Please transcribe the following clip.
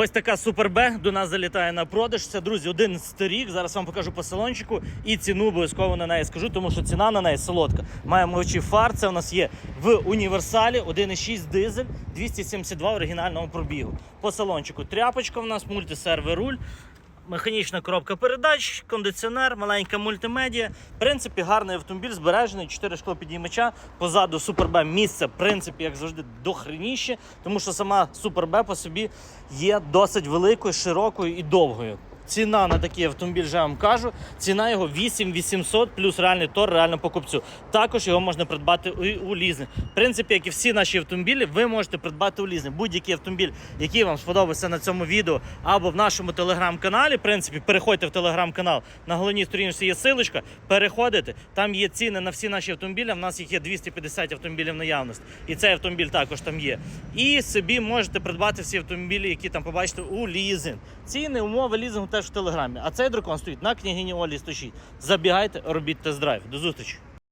Ось така Супер Б до нас залітає на продаж. Це, друзі, один сторік. Зараз вам покажу по салончику і ціну обов'язково на неї скажу, тому що ціна на неї солодка. Маємо очі фар. Це у нас є в універсалі 1,6 дизель, 272 оригінального пробігу. По салончику тряпочка у нас, мультисервер руль. Механічна коробка передач, кондиціонер, маленька мультимедія. В принципі, гарний автомобіль, збережений, 4 шкло підіймача. Позаду Супер Б місце, в принципі, як завжди, дохреніще, тому що сама Супер Б по собі є досить великою, широкою і довгою. Ціна на такий автомобіль, вже вам кажу, ціна його 8800 плюс реальний тор, реально покупцю. Також його можна придбати у, у лізинг. В принципі, як і всі наші автомобілі, ви можете придбати у лізинг. Будь-який автомобіль, який вам сподобався на цьому відео або в нашому телеграм-каналі. В принципі, переходьте в телеграм-канал. На головній сторінці є силочка. Переходите. Там є ціни на всі наші автомобілі. В нас їх є 250 автомобілів наявності. І цей автомобіль також там є. І собі можете придбати всі автомобілі, які там побачите у лізинг. Ціни, умови лізингу теж в телеграмі. А цей дракон стоїть на княгині Олі 106. Забігайте, робіть тест-драйв. До зустрічі!